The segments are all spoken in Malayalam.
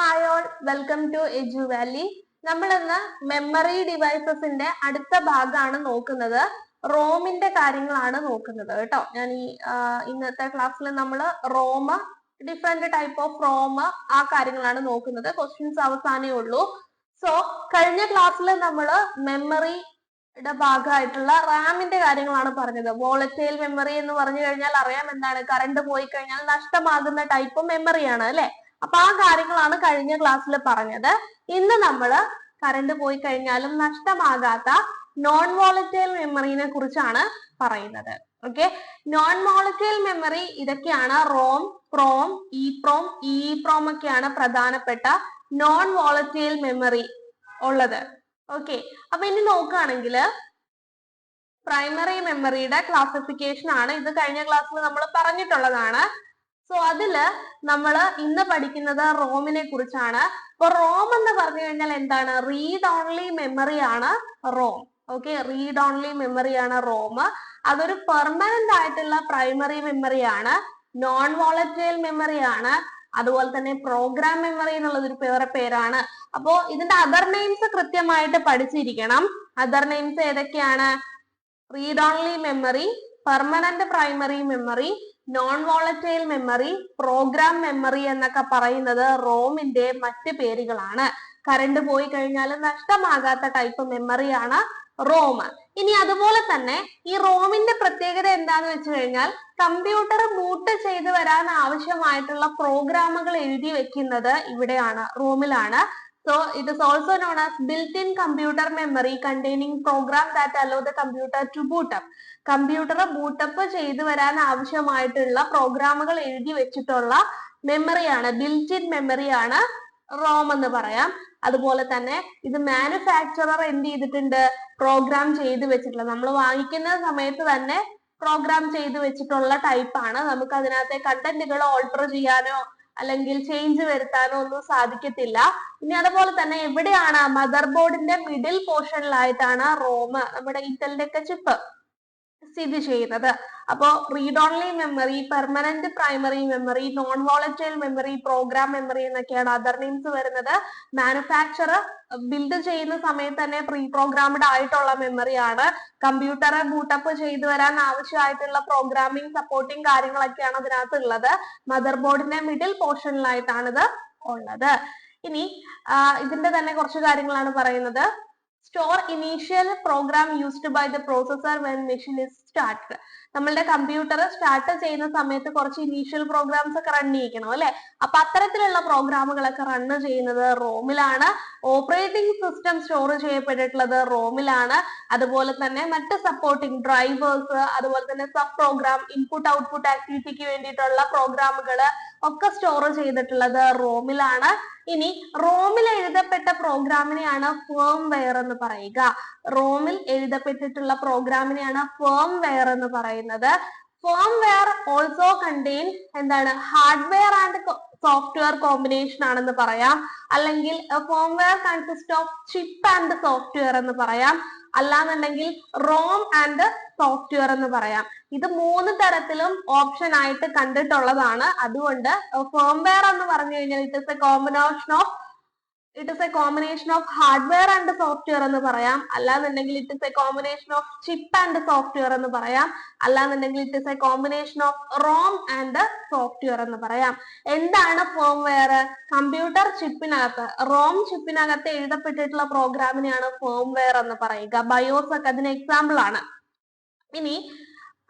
Hi all welcome to Edu Valley നമ്മൾ ഇന്ന് മെമ്മറി ഡിവൈസസിന്റെ അടുത്ത ഭാഗമാണ് നോക്കുന്നത്. റോമിന്റെ കാര്യങ്ങളാണ് നോക്കുന്നത് കേട്ടോ. ഞാൻ ഈ ഇന്നത്തെ ക്ലാസ്സിൽ നമ്മൾ ROM different type of ROM ആ കാര്യങ്ങളാണ് നോക്കുന്നത്. ക്വസ്റ്റ്യൻസ് അവസാനേ ഉള്ളൂ. സോ കഴിഞ്ഞ ക്ലാസ്സിൽ നമ്മൾ മെമ്മറി യുടെ ഭാഗമായിട്ടുള്ള റാമിന്റെ കാര്യങ്ങളാണ് പറഞ്ഞത്. വോളറ്റൈൽ മെമ്മറി എന്ന് പറഞ്ഞു കഴിഞ്ഞാൽ അറിയാം എന്താണ്? കറണ്ട് പോയി കഴിഞ്ഞാൽ നഷ്ടമാകുന്ന ടൈപ്പ് മെമ്മറിയാണ് അല്ലെ? അപ്പൊ ആ കാര്യങ്ങളാണ് കഴിഞ്ഞ ക്ലാസ്സിൽ പറഞ്ഞത്. ഇന്ന് നമ്മൾ കറണ്ട് പോയി കഴിഞ്ഞാലും നഷ്ടമാകാത്ത നോൺ വോളറ്റൈൽ മെമ്മറിനെ കുറിച്ചാണ് പറയുന്നത്. ഓക്കെ നോൺ വോളറ്റൈൽ മെമ്മറി ഇതൊക്കെയാണ് ROM PROM E PROM E PROM ഒക്കെയാണ് പ്രധാനപ്പെട്ട നോൺ വോളറ്റൈൽ മെമ്മറി ഉള്ളത്. ഓക്കെ അപ്പൊ ഇനി നോക്കുകയാണെങ്കിൽ പ്രൈമറി മെമ്മറിയുടെ ക്ലാസിഫിക്കേഷൻ ആണ്. ഇത് കഴിഞ്ഞ ക്ലാസ്സിൽ നമ്മൾ പറഞ്ഞിട്ടുള്ളതാണ്. സോ അതിൽ നമ്മൾ ഇന്ന് പഠിക്കുന്നത് റോമിനെ കുറിച്ചാണ്. അപ്പൊ റോം എന്ന് പറഞ്ഞു കഴിഞ്ഞാൽ എന്താണ്? റീഡ് ഓൺലി മെമ്മറി ആണ് ROM. Okay read only memory ആണ് റോം. അതൊരു പെർമനന്റ് ആയിട്ടുള്ള പ്രൈമറി മെമ്മറി ആണ്. നോൺ വോളറ്റൈൽ മെമ്മറി ആണ്. അതുപോലെ തന്നെ പ്രോഗ്രാം മെമ്മറി എന്നുള്ളത് ഒരു വേറെ പേരാണ്. അപ്പോ ഇതിന്റെ അതർ നെയിംസ് കൃത്യമായിട്ട് പഠിച്ചിരിക്കണം. അതർ നെയിംസ് ഏതൊക്കെയാണ്? Read only memory permanent primary memory non volatile memory program memory എന്നൊക്കെ പറയുന്നത് റോമിന്റെ മറ്റ് പേരുകളാണ്. കറണ്ട് പോയി കഴിഞ്ഞാലും നഷ്ടമാകാത്ത ടൈപ്പ് മെമ്മറിയാണ് റോം ഇനി അതുപോലെ തന്നെ ഈ റോമിന്റെ പ്രത്യേകത എന്താന്ന് വെച്ച് കഴിഞ്ഞാൽ കമ്പ്യൂട്ടർ ബൂട്ട് ചെയ്ത് വരാൻ ആവശ്യമായിട്ടുള്ള പ്രോഗ്രാമുകൾ എഴുതി വെക്കുന്നത് ഇവിടെയാണ് റോമിലാണ് so it is also known as built in computer memory containing program that allow the computer to boot up computer boot up ചെയ്തു വരാൻ ആവശ്യമായിട്ടുള്ള പ്രോഗ്രാമുകൾ എഴുതി വെച്ചിട്ടുള്ള മെമ്മറിയാണ് ബിൽറ്റ് ഇൻ മെമ്മറിയാണ് റോം എന്ന് പറയാം. അതുപോലെ തന്നെ ഇത് മാനുഫാക്ചറർ എന്ത് ചെയ്തിട്ടുണ്ട്? പ്രോഗ്രാം ചെയ്ത് വെച്ചിട്ടുള്ള. നമ്മൾ വാങ്ങിക്കുന്ന സമയത്ത് തന്നെ പ്രോഗ്രാം ചെയ്ത് വെച്ചിട്ടുള്ള ടൈപ്പാണ് നമുക്ക് അതിനകത്തെ കണ്ടന്റുകൾ ഓൾട്ടർ ചെയ്യാനോ അല്ലെങ്കിൽ ചേഞ്ച് വരുത്താനോ ഒന്നും സാധിക്കത്തില്ല. ഇനി അതുപോലെ തന്നെ എവിടെയാണ് മദർ ബോർഡിന്റെ മിഡിൽ പോർഷനിലായിട്ടാണ് റോം നമ്മുടെ ഇന്റലിന്റെ ഒക്കെ ചിപ്പ് സ്ഥിതി ചെയ്യുന്നത്. അപ്പോ read only memory permanent primary memory non volatile memory program memory എന്നൊക്കെയാണ് അതർ നെയിംസ് വരുന്നത്. മാനുഫാക്ചർ ബിൽഡ് ചെയ്യുന്ന സമയത്ത് തന്നെ പ്രീ പ്രോഗ്രാംഡ് ആയിട്ടുള്ള മെമ്മറിയാണ് കമ്പ്യൂട്ടറെ ബൂട്ടപ്പ് ചെയ്തു വരാൻ ആവശ്യമായിട്ടുള്ള പ്രോഗ്രാമിംഗ് സപ്പോർട്ടിംഗ് കാര്യങ്ങളൊക്കെയാണ് അതിനകത്ത് ഉള്ളത് മദർ ബോർഡിന്റെ മിഡിൽ പോർഷനിലായിട്ടാണ് ഇത് ഉള്ളത്. ഇനി ഇതിന്റെ തന്നെ കുറച്ച് കാര്യങ്ങളാണ് പറയുന്നത്. Store initial program used by the processor when machine is start നമ്മളുടെ കമ്പ്യൂട്ടർ സ്റ്റാർട്ട് ചെയ്യുന്ന സമയത്ത് കുറച്ച് ഇനീഷ്യൽ പ്രോഗ്രാംസ് ഒക്കെ റൺ ചെയ്യിക്കണം അല്ലെ? അപ്പൊ അത്തരത്തിലുള്ള പ്രോഗ്രാമുകളൊക്കെ റൺ ചെയ്യുന്നത് റോമിലാണ്. ഓപ്പറേറ്റിംഗ് സിസ്റ്റം സ്റ്റോർ ചെയ്യപ്പെട്ടിട്ടുള്ളത് റോമിലാണ്. അതുപോലെ തന്നെ മറ്റ് സപ്പോർട്ടിംഗ് ഡ്രൈവേഴ്സ് അതുപോലെ തന്നെ സബ് പ്രോഗ്രാം ഇൻപുട്ട് ഔട്ട്പുട്ട് ആക്ടിവിറ്റിക്ക് വേണ്ടിയിട്ടുള്ള പ്രോഗ്രാമുകൾ ഒക്കെ സ്റ്റോർ ചെയ്തിട്ടുള്ളത് റോമിലാണ്. ഇനി റോമിൽ എഴുതപ്പെട്ട പ്രോഗ്രാമിനെയാണ് ഫേം വെയർ എന്ന് പറയുക. റോമിൽ എഴുതപ്പെട്ടിട്ടുള്ള പ്രോഗ്രാമിനെയാണ് ഫേം വെയർ എന്ന് പറയുന്നത്. ഫേം വെയർ ഓൾസോ കണ്ടെയ്ൻ എന്താണ് ഹാർഡ്വെയർ ആൻഡ് സോഫ്റ്റ്വെയർ കോമ്പിനേഷൻ ആണെന്ന് പറയാം. അല്ലെങ്കിൽ firmware consist of chip and software എന്ന് പറയാം. അല്ലാന്നുണ്ടെങ്കിൽ റോം ആൻഡ് സോഫ്റ്റ്വെയർ എന്ന് പറയാം. ഇത് മൂന്ന് തരത്തിലും ഓപ്ഷൻ ആയിട്ട് കണ്ടിട്ടുള്ളതാണ്. അതുകൊണ്ട് ഫോംവെയർ എന്ന് പറഞ്ഞു കഴിഞ്ഞാൽ it is a combination of it is a combination of hardware and software എന്ന് പറയാം. അല്ലാന്നുണ്ടെങ്കിൽ it is a combination of chip and software എന്ന് പറയാം. അല്ലാന്നുണ്ടെങ്കിൽ it is a combination of ROM and software എന്ന് പറയാം. എന്താണ് ഫേംവെയർ കമ്പ്യൂട്ടർ ചിപ്പിനകത്ത് റോം ചിപ്പിനകത്ത് എഴുതപ്പെട്ടിട്ടുള്ള പ്രോഗ്രാമിനെയാണ് ഫേംവെയർ എന്ന് പറയുക. ബയോസ് ഒക്കെ അതിന് എക്സാമ്പിൾ ആണ്. ഇനി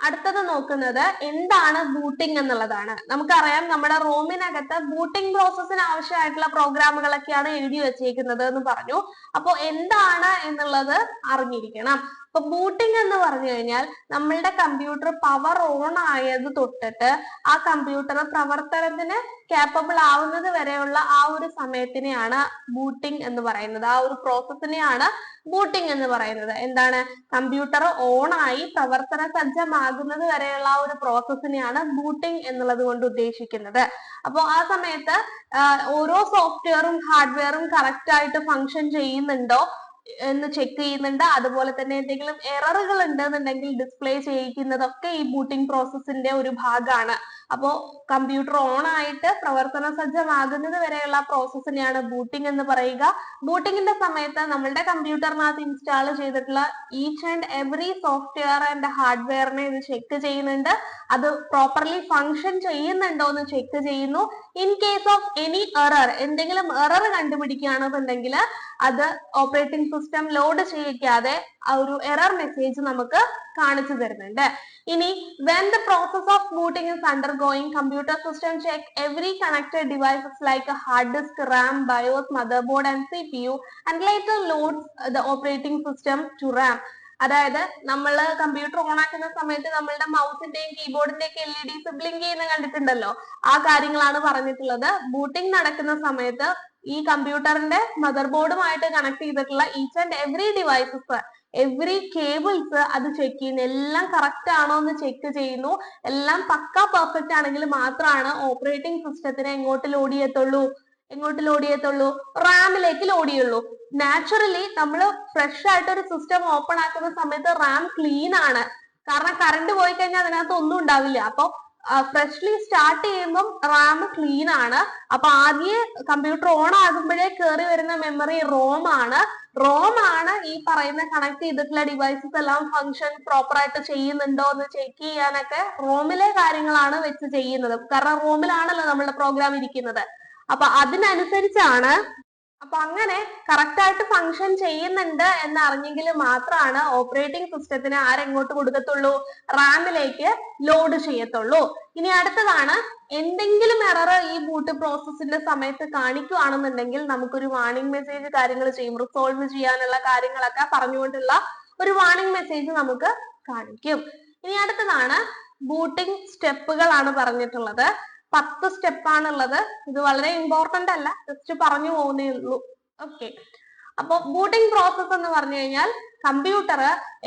അടുത്തത് നോക്കുന്നത് എന്താണ് ബൂട്ടിംഗ് എന്നുള്ളതാണ്. നമുക്കറിയാം നമ്മുടെ റോമിനകത്ത് ബൂട്ടിംഗ് പ്രോസസ്സിന് ആവശ്യമായിട്ടുള്ള പ്രോഗ്രാമുകളൊക്കെയാണ് എഴുതി വെച്ചേക്കുന്നത് എന്ന് പറഞ്ഞു. അപ്പോ എന്താണ് എന്നുള്ളത് അറിഞ്ഞിരിക്കണം. അപ്പൊ ബൂട്ടിംഗ് എന്ന് പറഞ്ഞു കഴിഞ്ഞാൽ നമ്മളുടെ കമ്പ്യൂട്ടർ പവർ ഓൺ ആയത് തൊട്ടിട്ട് ആ കമ്പ്യൂട്ടർ പ്രവർത്തനത്തിന് കേപ്പബിൾ ആവുന്നത് വരെയുള്ള ആ ഒരു സമയത്തിനെയാണ് ബൂട്ടിംഗ് എന്ന് പറയുന്നത്. ആ ഒരു പ്രോസസ്സിനെയാണ് ബൂട്ടിംഗ് എന്ന് പറയുന്നത്. എന്താണ്? കമ്പ്യൂട്ടർ ഓൺ ആയി പ്രവർത്തന സജ്ജമാകുന്നത് വരെയുള്ള ആ ഒരു പ്രോസസ്സിനെയാണ് ബൂട്ടിംഗ് എന്നുള്ളത് കൊണ്ട് ഉദ്ദേശിക്കുന്നത്. അപ്പോൾ ആ സമയത്ത് ഓരോ സോഫ്റ്റ്വെയറും ഹാർഡ്വെയറും കറക്റ്റ് ആയിട്ട് ഫങ്ഷൻ ചെയ്യുന്നുണ്ടോ? എന്ന് ചെക്ക് ചെയ്യുന്നുണ്ട്. അതുപോലെ തന്നെ എന്തെങ്കിലും എററുകൾ ഉണ്ടെന്നുണ്ടെങ്കിൽ ഡിസ്പ്ലേ ചെയ്യിക്കുന്നതൊക്കെ ഈ ബൂട്ടിംഗ് പ്രോസസ്സിന്റെ ഒരു ഭാഗമാണ്. അപ്പോ കമ്പ്യൂട്ടർ ഓൺ ആയിട്ട് പ്രവർത്തന സജ്ജമാകുന്നത് വരെയുള്ള പ്രോസസ്സിനെയാണ് ബൂട്ടിംഗ് എന്ന് പറയുക. ബൂട്ടിംഗിന്റെ സമയത്ത് നമ്മളുടെ കമ്പ്യൂട്ടറിനകത്ത് ഇൻസ്റ്റാൾ ചെയ്തിട്ടുള്ള each and every software and ഹാർഡ്വെയറിനെ ഇത് ചെക്ക് ചെയ്യുന്നുണ്ട്. അത് പ്രോപ്പർലി ഫങ്ഷൻ ചെയ്യുന്നുണ്ടോ എന്ന് ചെക്ക് ചെയ്യുന്നു. In case of any error എന്തെങ്കിലും എറർ കണ്ടുപിടിക്കുകയാണെന്നുണ്ടെങ്കിൽ അത് ഓപ്പറേറ്റിംഗ് സിസ്റ്റം ലോഡ് ചെയ്യിക്കാതെ ആ ഒരു എറർ മെസ്സേജ് നമുക്ക് കാണിച്ചു തരുന്നുണ്ട്. ഇനി when the process of the is undergoing computer system check every check devices like hard disk RAM BIOS motherboard and C P U and later loads the operating system to RAM അതായത് നമ്മൾ കമ്പ്യൂട്ടർ ഓൺ ആക്കുന്ന സമയത്ത് നമ്മളുടെ മൗസിന്റെയും കീബോർഡിന്റെയും എൽ ഇ ഡി ബ്ലിങ്ക് ചെയ്യുന്ന കണ്ടിട്ടുണ്ടല്ലോ. ആ കാര്യങ്ങളാണ് പറഞ്ഞിട്ടുള്ളത്. ബൂട്ടിംഗ് നടക്കുന്ന സമയത്ത് ഈ കമ്പ്യൂട്ടറിന്റെ മദർ ബോർഡുമായിട്ട് കണക്ട് ചെയ്തിട്ടുള്ള each and every devices every cables അത് ചെക്ക് ചെയ്യുന്നു. എല്ലാം കറക്റ്റ് ആണോ എന്ന് ചെക്ക് ചെയ്യുന്നു. എല്ലാം പക്ക പെർഫെക്റ്റ് ആണെങ്കിൽ മാത്രമാണ് ഓപ്പറേറ്റിംഗ് സിസ്റ്റത്തിന് എങ്ങോട്ട് ലോഡ് ചെയ്യത്തുള്ളൂ? എങ്ങോട്ട് ലോഡ് ചെയ്യത്തുള്ളൂ? റാമിലേക്ക് ലോഡ് ചെയ്യുള്ളൂ. നാച്ചുറലി നമ്മൾ ഫ്രഷ് ആയിട്ട് ഒരു സിസ്റ്റം ഓപ്പൺ ആക്കുന്ന സമയത്ത് റാം ക്ലീൻ ആണ്. കാരണം കറണ്ട് പോയി കഴിഞ്ഞാൽ അതിനകത്ത് ഒന്നും ഉണ്ടാവില്ല. അപ്പൊ ഫ്രഷ്ലി സ്റ്റാർട്ട് ചെയ്യുമ്പം റാം ക്ലീൻ ആണ്. അപ്പൊ ആദ്യം കമ്പ്യൂട്ടർ ഓൺ ആകുമ്പോഴേ കയറി വരുന്ന മെമ്മറി റോം ആണ്. റോം ആണ് ഈ പറയുന്ന കണക്ട് ചെയ്തിട്ടുള്ള ഡിവൈസസ് എല്ലാം ഫങ്ഷൻ പ്രോപ്പർ ആയിട്ട് ചെയ്യുന്നുണ്ടോ എന്ന് ചെക്ക് ചെയ്യാനൊക്കെ റോമിലെ കാര്യങ്ങളാണ് വെച്ച് ചെയ്യുന്നത്. കാരണം റോമിലാണല്ലോ നമ്മളുടെ പ്രോഗ്രാം ഇരിക്കുന്നത്. അപ്പൊ അതിനനുസരിച്ചാണ് അപ്പൊ അങ്ങനെ കറക്റ്റ് ആയിട്ട് ഫങ്ഷൻ ചെയ്യുന്നുണ്ട് എന്ന് അറിഞ്ഞെങ്കിൽ മാത്രമാണ് ഓപ്പറേറ്റിംഗ് സിസ്റ്റത്തിന് ആരെങ്ങോട്ട് കൊടുക്കത്തുള്ളൂ? റാമിലേക്ക് ലോഡ് ചെയ്യത്തുള്ളൂ. ഇനി അടുത്തതാണ് എന്തെങ്കിലും എറർ ഈ ബൂട്ട് പ്രോസസ്സിന്റെ സമയത്ത് കാണിക്കുകയാണെന്നുണ്ടെങ്കിൽ നമുക്കൊരു വാണിംഗ് മെസ്സേജ് കാര്യങ്ങൾ ചെയ്യും. റിസോൾവ് ചെയ്യാനുള്ള കാര്യങ്ങളൊക്കെ പറഞ്ഞുകൊണ്ടുള്ള ഒരു വാണിംഗ് മെസ്സേജ് നമുക്ക് കാണിക്കും. ഇനി അടുത്തതാണ് ബൂട്ടിംഗ് സ്റ്റെപ്പുകളാണ് പറഞ്ഞിട്ടുള്ളത്. പത്ത് സ്റ്റെപ്പാണുള്ളത് ഇത് വളരെ ഇമ്പോർട്ടന്റ് അല്ല. ജസ്റ്റ് പറഞ്ഞു പോകുന്നേ ഉള്ളൂ. ഓക്കെ അപ്പൊ ബൂട്ടിംഗ് പ്രോസസ് എന്ന് പറഞ്ഞു കഴിഞ്ഞാൽ കമ്പ്യൂട്ടർ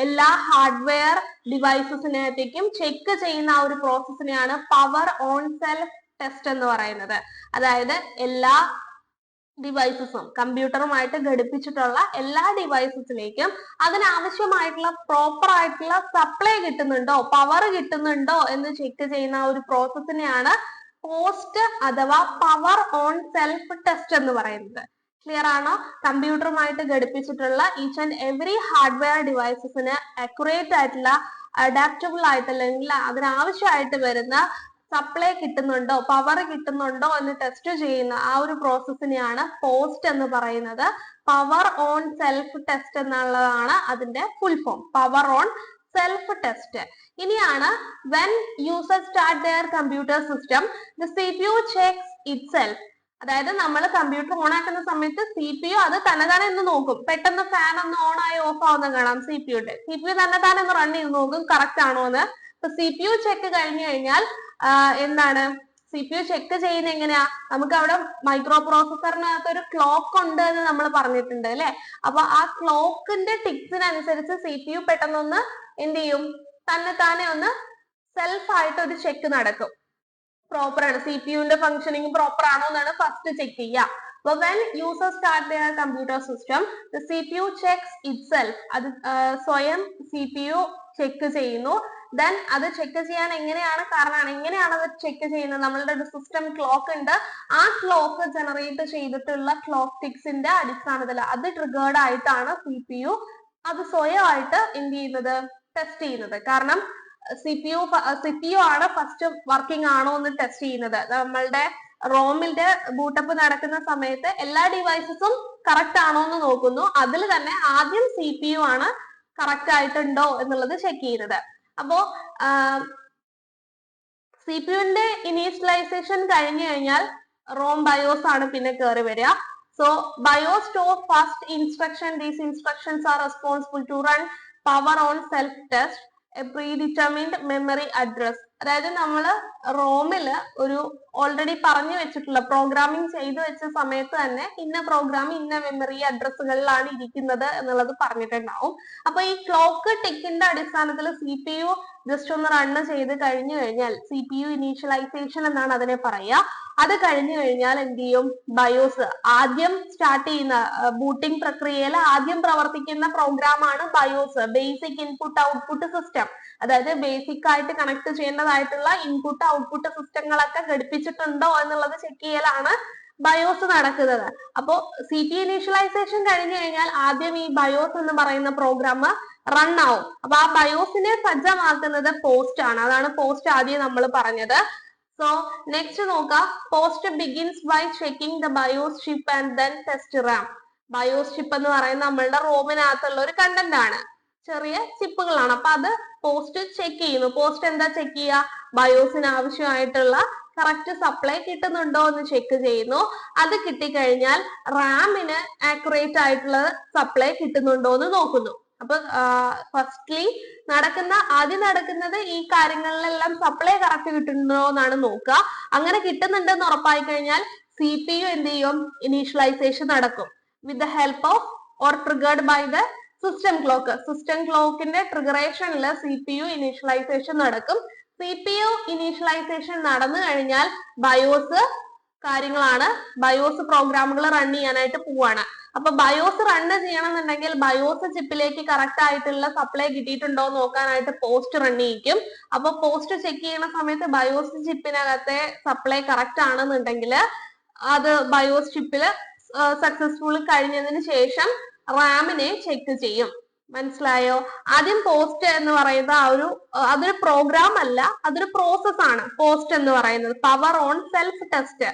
എല്ലാ ഹാർഡ്വെയർ ഡിവൈസസിനകത്തേക്കും ചെക്ക് ചെയ്യുന്ന ആ ഒരു പ്രോസസ്സിനെയാണ് പവർ ഓൺ സെൽഫ് ടെസ്റ്റ് എന്ന് പറയുന്നത്. അതായത് എല്ലാ ഡിവൈസസും കമ്പ്യൂട്ടറുമായിട്ട് ഘടിപ്പിച്ചിട്ടുള്ള എല്ലാ ഡിവൈസസിലേക്കും അതിനാവശ്യമായിട്ടുള്ള പ്രോപ്പർ ആയിട്ടുള്ള സപ്ലൈ കിട്ടുന്നുണ്ടോ പവർ കിട്ടുന്നുണ്ടോ എന്ന് ചെക്ക് ചെയ്യുന്ന ഒരു പ്രോസസ്സിനെയാണ് പോസ്റ്റ് അഥവാ പവർ ഓൺ സെൽഫ് ടെസ്റ്റ് എന്ന് പറയുന്നത്. ക്ലിയർ ആണോ? കമ്പ്യൂട്ടറുമായിട്ട് ഘടിപ്പിച്ചിട്ടുള്ള ഈച്ച് ആൻഡ് എവറി ഹാർഡ്വെയർ ഡിവൈസസിന് അക്യുറേറ്റ് ആയിട്ടുള്ള അഡാപ്റ്റബിൾ ആയിട്ട് അല്ലെങ്കിൽ അതിനാവശ്യമായിട്ട് വരുന്ന സപ്ലൈ കിട്ടുന്നുണ്ടോ പവർ കിട്ടുന്നുണ്ടോ എന്ന് ടെസ്റ്റ് ചെയ്യുന്ന ആ ഒരു പ്രോസസ്സിനെയാണ് പോസ്റ്റ് എന്ന് പറയുന്നത്. പവർ ഓൺ സെൽഫ് ടെസ്റ്റ് എന്നുള്ളതാണ് അതിന്റെ full form power on self test ഇനിയാണ് when user start their computer system the C P U checks itself അതായത് നമ്മൾ കമ്പ്യൂട്ടർ ഓൺ ആക്കുന്ന സമയത്ത് സി പി യു അത് തന്നെ തന്നെ എന്ന് നോക്കും. പെട്ടെന്ന് ഫാൻ ഒന്ന് ഓൺ ആയി ഓഫ് ആവുന്ന കാണാം സി പി യുടെ സി പി യു തന്നെ തന്നെ ഒന്ന് റൺ ചെയ്ത് നോക്കും കറക്റ്റ് ആണോ എന്ന്. ഇപ്പൊ സി പി യു ചെക്ക് കഴിഞ്ഞു കഴിഞ്ഞാൽ എന്താണ്? സി പി യു ചെക്ക് ചെയ്യുന്ന എങ്ങനെയാ? നമുക്ക് അവിടെ മൈക്രോ പ്രോസസറിനകത്ത് ഒരു ക്ലോക്ക് ഉണ്ട് എന്ന് നമ്മൾ പറഞ്ഞിട്ടുണ്ട് അല്ലെ? അപ്പൊ ആ ക്ലോക്കിന്റെ ടിക്സിനനുസരിച്ച് സി പി യു പെട്ടെന്നൊന്ന് എന്ത് ചെയ്യും? തന്നെ താനെ ഒന്ന് സെൽഫ് ആയിട്ട് ഒരു ചെക്ക് നടക്കും. പ്രോപ്പർ ആണ്. സി പി യുവിന്റെ ഫംഗ്ഷനിങ് പ്രോപ്പർ ആണോ എന്നാണ് ഫസ്റ്റ് ചെക്ക് ചെയ്യുക. അപ്പൊ വെൻ യൂസർ സ്റ്റാർട്ട് ചെയ്യുന്ന computer system the C P U checks itself അത് സ്വയം സി പി യു ചെക്ക് ചെയ്യുന്നു. ദെൻ അത് ചെക്ക് ചെയ്യാൻ എങ്ങനെയാണ് കാരണം എങ്ങനെയാണ് അത് ചെക്ക് ചെയ്യുന്നത്? നമ്മളുടെ ഒരു സിസ്റ്റം ക്ലോക്ക് ഉണ്ട്. ആ ക്ലോക്ക് ജനറേറ്റ് ചെയ്തിട്ടുള്ള ക്ലോക്ക് ടിക്സിന്റെ അടിസ്ഥാനത്തിൽ അത് ട്രിഗേർഡ് ആയിട്ടാണ് സി പി യു അത് സ്വയമായിട്ട് എന്ത് ചെയ്യുന്നത്? ടെസ്റ്റ് ചെയ്യുന്നത്. കാരണം C P U C P U ആണ് ഫസ്റ്റ് വർക്കിംഗ് ആണോ എന്ന് ടെസ്റ്റ് ചെയ്യുന്നത്. നമ്മളുടെ റോമിന്റെ ബൂട്ടപ്പ് നടക്കുന്ന സമയത്ത് എല്ലാ ഡിവൈസസും കറക്റ്റ് ആണോ എന്ന് നോക്കുന്നു. അതിൽ തന്നെ ആദ്യം സി പി യു ആണ് കറക്റ്റ് ആയിട്ടുണ്ടോ എന്നുള്ളത് ചെക്ക് ചെയ്യുന്നത്. അപ്പോ സി പി ഇനീഷ്യലൈസേഷൻ കഴിഞ്ഞു കഴിഞ്ഞാൽ റോം ബയോസ് ആണ് പിന്നെ കയറി വരിക. So BIOS store first instruction these instructions are responsible to run power on self test, a predetermined memory address. അതായത് നമ്മൾ റോമിൽ ഒരു ഓൾറെഡി പറഞ്ഞു വെച്ചിട്ടുള്ള പ്രോഗ്രാമിംഗ് ചെയ്തു വെച്ച സമയത്ത് തന്നെ ഇന്ന പ്രോഗ്രാം ഇന്ന മെമ്മറി അഡ്രസ്സുകളിലാണ് ഇരിക്കുന്നത് എന്നുള്ളത് പറഞ്ഞിട്ടുണ്ടാവും. അപ്പൊ ഈ ക്ലോക്ക് ടിക്കിന്റെ അടിസ്ഥാനത്തിൽ സി പി യു ജസ്റ്റ് ഒന്ന് റണ്ണ് ചെയ്ത് കഴിഞ്ഞു കഴിഞ്ഞാൽ സി പി യു ഇനീഷ്യലൈസേഷൻ എന്നാണ് അതിനെ പറയുക. അത് കഴിഞ്ഞു കഴിഞ്ഞാൽ എന്ത് ചെയ്യും? ബയോസ് ആദ്യം സ്റ്റാർട്ട് ചെയ്യുന്ന ബൂട്ടിംഗ് പ്രക്രിയയിൽ ആദ്യം പ്രവർത്തിക്കുന്ന പ്രോഗ്രാം ആണ് BIOS basic input output system അതായത് ബേസിക് ആയിട്ട് കണക്ട് ചെയ്യേണ്ടതായിട്ടുള്ള ഇൻപുട്ട് ഔട്ട്പുട്ട് സിസ്റ്റങ്ങളൊക്കെ ഘടിപ്പിച്ചിട്ടുണ്ടോ എന്നുള്ളത് ചെക്ക് ചെയ്യലാണ് ബയോസ് നടക്കുന്നത്. അപ്പോ സി ടി ഇനീഷ്യലൈസേഷൻ കഴിഞ്ഞു കഴിഞ്ഞാൽ ആദ്യം ഈ ബയോസ് എന്ന് പറയുന്ന പ്രോഗ്രാം റൺ ആവും. അപ്പൊ ആ ബയോസിനെ സജ്ജമാക്കുന്നത് പോസ്റ്റ് ആണ്. അതാണ് പോസ്റ്റ് ആദ്യം നമ്മൾ പറഞ്ഞത്. സോ നെക്സ്റ്റ് നോക്കാം. POST begins by checking the BIOS chip and then test RAM BIOS chip എന്ന് പറയുന്നത് നമ്മളുടെ റോമിനകത്തുള്ള ഒരു കണ്ടന്റ് ആണ്. ചെറിയ ചിപ്പുകളാണ് അപ്പൊ അത് പോസ്റ്റ് ചെക്ക് ചെയ്യുന്നു. പോസ്റ്റ് എന്താ ചെക്ക് ചെയ്യുക? ബയോസിന് ആവശ്യമായിട്ടുള്ള കറക്റ്റ് സപ്ലൈ കിട്ടുന്നുണ്ടോ എന്ന് ചെക്ക് ചെയ്യുന്നു. അത് കിട്ടിക്കഴിഞ്ഞാൽ റാമിന് ആക്യുറേറ്റ് ആയിട്ടുള്ള സപ്ലൈ കിട്ടുന്നുണ്ടോ എന്ന് നോക്കുന്നു. അപ്പൊ ഫസ്റ്റ്ലി നടക്കുന്ന ആദ്യം നടക്കുന്നത് ഈ കാര്യങ്ങളിലെല്ലാം സപ്ലൈ കറക്റ്റ് കിട്ടുന്നുണ്ടോ എന്നാണ് നോക്കുക. അങ്ങനെ കിട്ടുന്നുണ്ടെന്ന് ഉറപ്പായി കഴിഞ്ഞാൽ സി പി യു എന്ത് ചെയ്യും? ഇനീഷ്യലൈസേഷൻ നടക്കും. With the help of or triggered by the system clock system ക്ലോക്കിന്റെ ട്രിഗറേഷനിൽ സി പി യു ഇനീഷ്യലൈസേഷൻ നടക്കും. സി പി യു ഇനീഷ്യലൈസേഷൻ നടന്നു കഴിഞ്ഞാൽ ബയോസ് കാര്യങ്ങളാണ്. ബയോസ് പ്രോഗ്രാമുകൾ റൺ ചെയ്യാനായിട്ട് പോവാണ്. അപ്പൊ ബയോസ് റൺ ചെയ്യണമെന്നുണ്ടെങ്കിൽ ബയോസ് ചിപ്പിലേക്ക് കറക്റ്റ് ആയിട്ടുള്ള സപ്ലൈ കിട്ടിയിട്ടുണ്ടോ എന്ന് നോക്കാനായിട്ട് പോസ്റ്റ് റൺ ചെയ്യിക്കും. അപ്പൊ പോസ്റ്റ് ചെക്ക് ചെയ്യുന്ന സമയത്ത് ബയോസ് ചിപ്പിനകത്തെ സപ്ലൈ കറക്റ്റ് ആണെന്നുണ്ടെങ്കിൽ അത് ബയോസ് ചിപ്പിൽ സക്സസ്ഫുൾ കഴിഞ്ഞതിന് ശേഷം റാമിനെ ചെക്ക് ചെയ്യും. മനസ്സിലായോ? ആദ്യം പോസ്റ്റ് എന്ന് പറയുന്നത് ആ ഒരു അതൊരു പ്രോഗ്രാം അല്ല അതൊരു പ്രോസസ് ആണ് പോസ്റ്റ് എന്ന് പറയുന്നത്. പവർ ഓൺ സെൽഫ് ടെസ്റ്റ്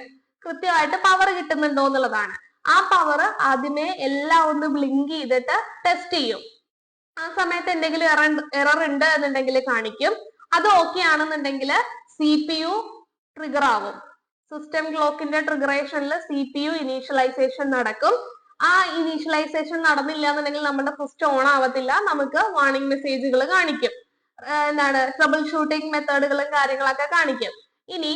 കൃത്യമായിട്ട് പവർ കിട്ടുന്നുണ്ടോ എന്നുള്ളതാണ്. ആ പവർ ആദ്യമേ എല്ലാം ഒന്ന് ബ്ലിങ്ക് ചെയ്തിട്ട് ടെസ്റ്റ് ചെയ്യും. ആ സമയത്ത് എന്തെങ്കിലും എറർ എറർ ഉണ്ട് എന്നുണ്ടെങ്കിൽ കാണിക്കും. അത് ഓക്കെ ആണെന്നുണ്ടെങ്കിൽ സി പി യു ട്രിഗർ ആവും. സിസ്റ്റം ക്ലോക്കിന്റെ ട്രിഗറേഷനിൽ സി പി യു ഇനീഷ്യലൈസേഷൻ നടക്കും. ആ ഇനീഷ്യലൈസേഷൻ നടന്നില്ല എന്നുണ്ടെങ്കിൽ നമ്മുടെ സിസ്റ്റം ഓൺ ആവത്തില്ല. നമുക്ക് വാർണിംഗ് മെസ്സേജുകൾ കാണിക്കും. എന്താണ് ട്രബിൾ ഷൂട്ടിംഗ് മെത്തേഡുകളും കാര്യങ്ങളൊക്കെ കാണിക്കും. ഇനി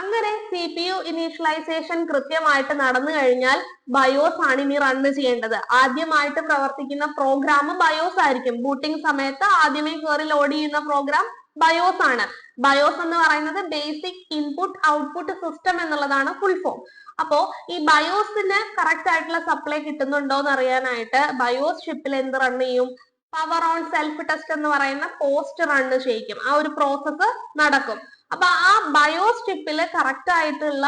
അങ്ങനെ സി പി യു ഇനീഷ്യലൈസേഷൻ കൃത്യമായിട്ട് നടന്നു കഴിഞ്ഞാൽ ബയോസ് ആണ് ഇനി റൺ ചെയ്യേണ്ടത്. ആദ്യമായിട്ട് പ്രവർത്തിക്കുന്ന പ്രോഗ്രാം ബയോസ് ആയിരിക്കും. ബൂട്ടിംഗ് സമയത്ത് ആദ്യമേ കയറി ലോഡ് ചെയ്യുന്ന പ്രോഗ്രാം ബയോസ് ആണ്. ബയോസ് എന്ന് പറയുന്നത് ബേസിക് ഇൻപുട്ട് ഔട്ട്പുട്ട് സിസ്റ്റം എന്നുള്ളതാണ് ഫുൾ ഫോം അപ്പോ ഈ ബയോസിന് കറക്റ്റ് ആയിട്ടുള്ള സപ്ലൈ കിട്ടുന്നുണ്ടോ എന്ന് അറിയാനായിട്ട് ബയോസ് ഷിപ്പിൽ എന്ത് റൺ ചെയ്യും? പവർ ഓൺ സെൽഫ് ടെസ്റ്റ് എന്ന് പറയുന്ന പോസ്റ്റ് റൺ ചെയ്യിക്കും. ആ ഒരു പ്രോസസ്സ് നടക്കും. അപ്പൊ ആ ബയോസ് ഷിപ്പിൽ കറക്റ്റ് ആയിട്ടുള്ള